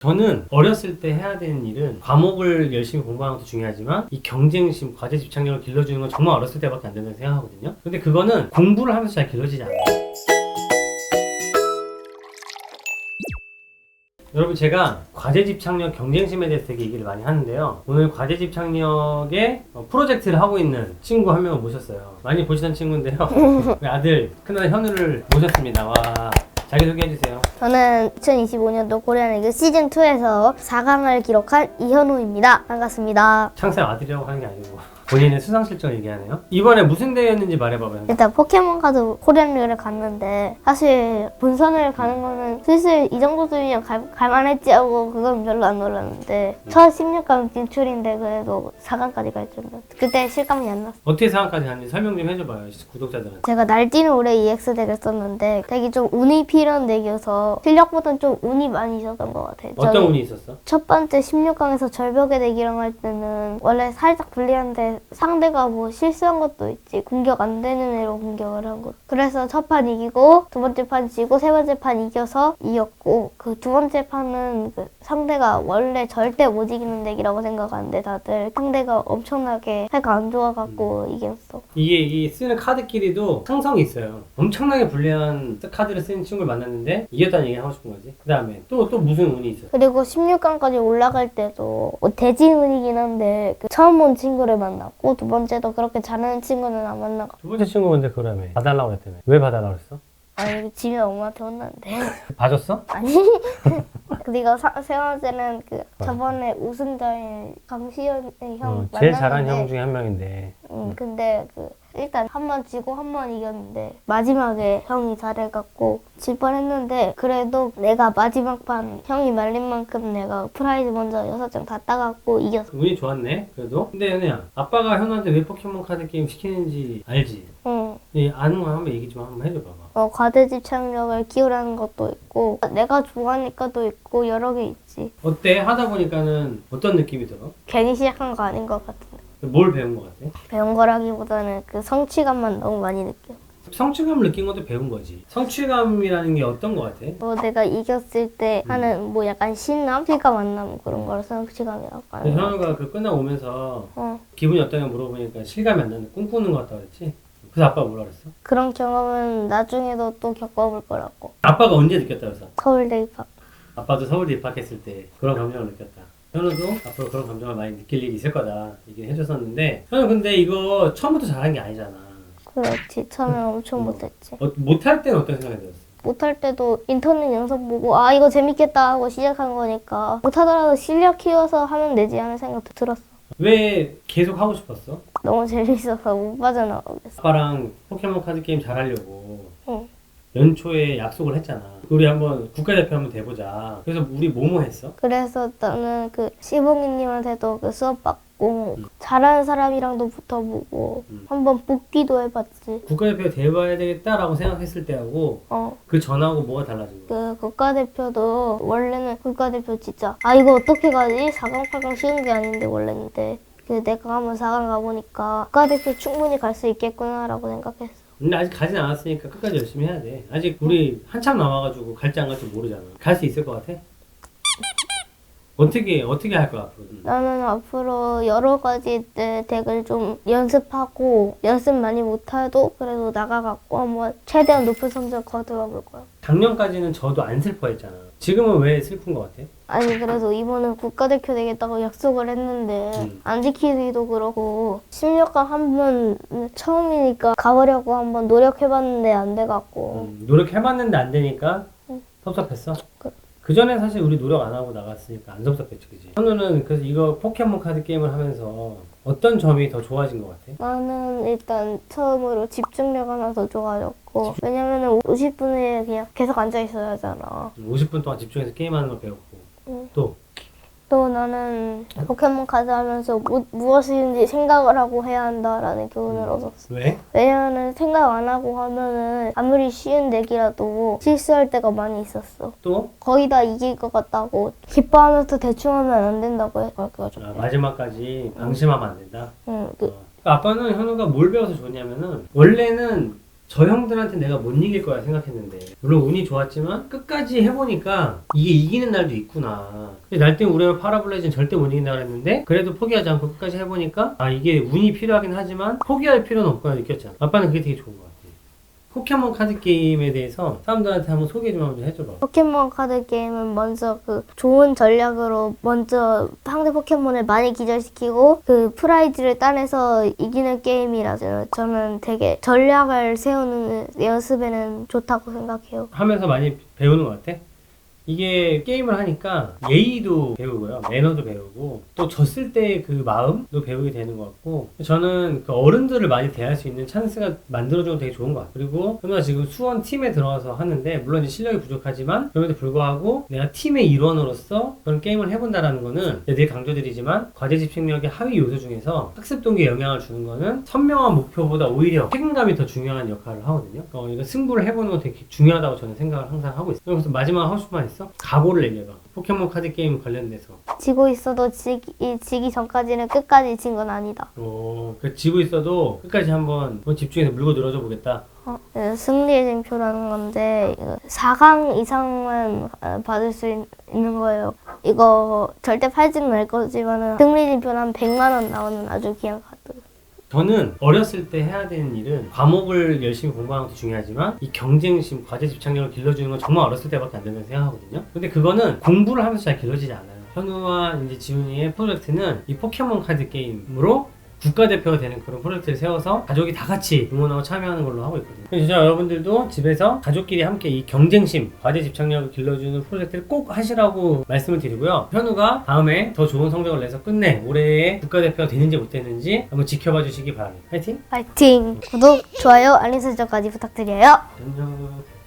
저는 어렸을 때 해야 되는 일은 과목을 열심히 공부하는 것도 중요하지만 이 경쟁심, 과제 집착력을 길러주는 건 정말 어렸을 때밖에 안 된다고 생각하거든요. 근데 그거는 공부를 하면서 잘 길러지지 않아요. 여러분 제가 과제 집착력 경쟁심에 대해서 되게 얘기를 많이 하는데요. 오늘 과제 집착력의 어, 프로젝트를 하고 있는 친구 한 명을 모셨어요. 많이 보시던 친구인데요. 아들 큰아들 현우를 모셨습니다. 와 자기소개 해주세요. 저는 2025년도 코리안 리그 시즌 2에서 4강을 기록한 이현우입니다. 반갑습니다. 창쌤 아들이라고 하는 게 아니고 본인의 수상 실적을 얘기하네요. 이번에 무슨 대회였는지 말해봐봐요. 일단 포켓몬 카드 코리안 리그를 갔는데 사실 본선을 가는 거는 슬슬 이 정도 수준이면 갈, 갈만했지 하고 그건 별로 안 놀랐는데 첫 16강 진출인데 그래도 4강까지 갈 정도. 그때 실감이 안 났어. 어떻게 상황까지 갔는지 설명 좀 해줘봐요 구독자들한테. 제가 날뛰는 올해 EX 덱을 썼는데 되게 좀 운이 필요한 덱이어서 실력보다는 좀 운이 많이 있었던 것 같아요. 어떤 저는 운이 있었어? 첫 번째 16강에서 절벽의 대기랑 할 때는 원래 살짝 불리한데 상대가 뭐 실수한 것도 있지 공격 안 되는 애로 공격을 한 것. 그래서 첫 판 이기고 두 번째 판 지고 세 번째 판 이겨서 이겼고 그 두 번째 판은 그 상대가 원래 절대 못 이기는 덱이라고 생각하는데 다들 상대가 엄청나게 패가 안 좋아갖고 이겼어. 이게 이 쓰는 카드끼리도 상성이 있어요. 엄청나게 불리한 카드를 쓰는 친구를 만났는데 이겼다는 얘기 하고 싶은 거지. 그 다음에 또 또 무슨 운이 있었어? 그리고 16강까지 올라갈 때도 뭐 대진운이긴 한데 그 처음 본 친구를 만 났고 두 번째도 그렇게 잘하는 친구는 안 만나고 두 번째 친구 근데 그러면 봐달라고 그랬다며. 왜 봐달라고 그랬어? 아니 지면 엄마한테 혼났는데 봐줬어? 아니 그리고 사- 세 번째는 그 저번에 우승자인 강시현의 형 어, 제일 잘한 만났는데 형 중에 한 명인데. 음, 근데 그 일단 한 번 지고 한 번 이겼는데 마지막에 형이 잘해갖고 질 뻔했는데 그래도 내가 마지막 판 형이 말린 만큼 내가 프라이즈 먼저 여섯 장 다 따갖고 이겼어 운이 좋았네. 그래도. 근데 현우야, 아빠가 현우한테 왜 포켓몬 카드 게임 시키는지 알지? 응. 이 아는 거 한번 얘기 좀 한번 해줘봐봐. 어, 과대 집착력을 키우라는 것도 있고 내가 좋아하니까도 있고 여러 개 있지 어때? 하다 보니까는 어떤 느낌이 들어? 괜히 시작한 거 아닌 것 같은데 뭘 배운 거 같아? 배운 거라기보다는 그 성취감만 너무 많이 느껴 성취감을 느낀 것도 배운 거지. 성취감이라는 게 어떤 거 같아? 뭐 내가 이겼을 때 하는 뭐 약간 신남? 실감 안 나면 그런 걸 성취감이라고 하는 거 현우가 그 끝나고 오면서 어, 기분이 어떠냐 물어보니까 실감이 안 나는데 꿈꾸는 것 같다 그랬지? 그래서 아빠가 뭐라 그랬어? 그런 경험은 나중에도 또 겪어볼 거라고 아빠가 언제 느꼈다 그래서? 서울대 입학 아빠도 서울대 입학했을 때 그런 감정을 느꼈다. 현우도 앞으로 그런 감정을 많이 느낄 일이 있을 거다 얘기를 해줬었는데 현우 근데 이거 처음부터 잘한 게 아니잖아. 그렇지 처음에 엄청 못했지 어, 못할 때는 어떤 생각이 들었어? 못할 때도 인터넷 영상 보고 아 이거 재밌겠다 하고 시작한 거니까 못하더라도 실력 키워서 하면 되지 하는 생각도 들었어 왜 계속 하고 싶었어? 너무 재밌어서 못 빠져나오겠어 아빠랑 포켓몬 카드 게임 잘하려고 응. 연초에 약속을 했잖아. 우리 한번 국가대표 한번 돼보자. 그래서 우리 뭐뭐 했어? 그래서 나는 그 시봉이님한테도 그 수업 받고 잘하는 사람이랑도 붙어보고 음. 한번 뽑기도 해봤지 국가대표 돼봐야 되겠다라고 생각했을 때하고 어 그 전하고 뭐가 달라진 거야? 그 국가대표도 원래는 국가대표 진짜 아 이거 어떻게 가지? 4강 8강 쉬운 게 아닌데 원래인데 그 내가 한번 4강 가보니까 국가대표 충분히 갈 수 있겠구나라고 생각했어 근데 아직 가진 않았으니까 끝까지 열심히 해야 돼. 아직 우리 한참 남아가지고 갈지 안 갈지 모르잖아. 갈 수 있을 것 같아? 어떻게 어떻게 할 거야 앞으로? 나는 앞으로 여러 가지 때 덱을 좀 연습하고 연습 많이 못해도 그래도 나가갖고 한번 최대한 높은 성적 거두어 볼 거야 작년까지는 저도 안 슬퍼했잖아. 지금은 왜 슬픈 것 같아? 아니 그래도 이번엔 국가대표 되겠다고 약속을 했는데 음. 안 지키기도 그러고 16강 한번 처음이니까 가보려고 한번 노력해봤는데 안 돼갖고 음, 노력해봤는데 안 되니까 응. 섭섭했어? 그- 그 전에 사실 우리 노력 안 하고 나갔으니까 안 섭섭했지, 그지? 현우는 그래서 이거 포켓몬 카드 게임을 하면서 어떤 점이 더 좋아진 것 같아? 나는 일단 처음으로 집중력 하나 더 좋아졌고 왜냐면은 50분에 그냥 계속 앉아 있어야 하잖아 50분 동안 집중해서 게임하는 걸 배웠고 응. 또 또 나는 포켓몬 카드 하면서 무, 무엇이든지 생각을 하고 해야 한다라는 교훈을 얻었어 왜? 왜냐면은 생각 안 하고 하면은 아무리 쉬운 덱이라도 실수할 때가 많이 있었어. 또? 거의 다 이길 것 같다고 기뻐하면서 대충 하면 안 된다고 해가지고. 아, 마지막까지 방심하면 안 된다? 응, 그, 어. 아빠는 현우가 뭘 배워서 좋냐면은 원래는 저 형들한테 내가 못 이길 거야 생각했는데. 물론 운이 좋았지만 끝까지 해보니까 이게 이기는 날도 있구나. 날 때문에 우리가 파라블레이즈는 절대 못 이긴다 그랬는데 그래도 포기하지 않고 끝까지 해보니까 아 이게 운이 필요하긴 하지만 포기할 필요는 없구나 느꼈잖아. 아빠는 그게 되게 좋은 것 같아 포켓몬 카드 게임에 대해서 사람들한테 한번 소개 좀 한번 해줘봐 포켓몬 카드 게임은 먼저 그 좋은 전략으로 먼저 상대 포켓몬을 많이 기절시키고 그 프라이즈를 따내서 이기는 게임이라서 저는 되게 전략을 세우는 연습에는 좋다고 생각해요. 하면서 많이 배우는 것 같아? 이게 게임을 하니까 예의도 배우고요. 매너도 배우고 또 졌을 때 그 마음도 배우게 되는 것 같고 저는 그 어른들을 많이 대할 수 있는 찬스가 만들어주는 게 되게 좋은 것 같아요. 그리고 현우가 지금 수원 팀에 들어가서 하는데 물론 실력이 부족하지만 그럼에도 불구하고 내가 팀의 일원으로서 그런 게임을 해본다라는 거는 늘 강조드리지만 과제 집중력의 하위 요소 중에서 학습 동기에 영향을 주는 거는 선명한 목표보다 오히려 책임감이 더 중요한 역할을 하거든요. 어, 이거 승부를 해보는 건 되게 중요하다고 저는 생각을 항상 하고 있어요. 그래서 마지막 하고 싶은 말 있어? 각오를 얘기해봐. 포켓몬 카드 게임 관련돼서. 지고 있어도 지기, 지기 전까지는 끝까지 진 건 아니다. 어, 그 지고 있어도 끝까지 한번 한번 집중해서 물고 늘어져 보겠다. 어, 네, 승리의 쟁표라는 건데 이거 4강 이상만 어, 받을 수 있, 는 거예요. 이거 절대 팔지는 말 거지만은 승리 쟁표는 한 100만 원 나오는 아주 귀한. 저는 어렸을 때 해야 되는 일은 과목을 열심히 공부하는 것도 중요하지만 이 경쟁심, 과제 집착력을 길러주는 건 정말 어렸을 때밖에 안 된다고 생각하거든요. 근데 그거는 공부를 하면서 잘 길러지지 않아요. 현우와 이제 지훈이의 프로젝트는 이 포켓몬 카드 게임으로 국가대표가 되는 그런 프로젝트를 세워서 가족이 다 같이 응원하고 참여하는 걸로 하고 있거든요. 진짜 여러분들도 집에서 가족끼리 함께 이 경쟁심, 과제 집착력을 길러주는 프로젝트를 꼭 하시라고 말씀을 드리고요. 현우가 다음에 더 좋은 성적을 내서 끝내 올해의 국가대표가 되는지 못 되는지 한번 지켜봐 주시기 바랍니다. 파이팅! 파이팅! 구독, 좋아요, 알림 설정까지 부탁드려요. 안녕.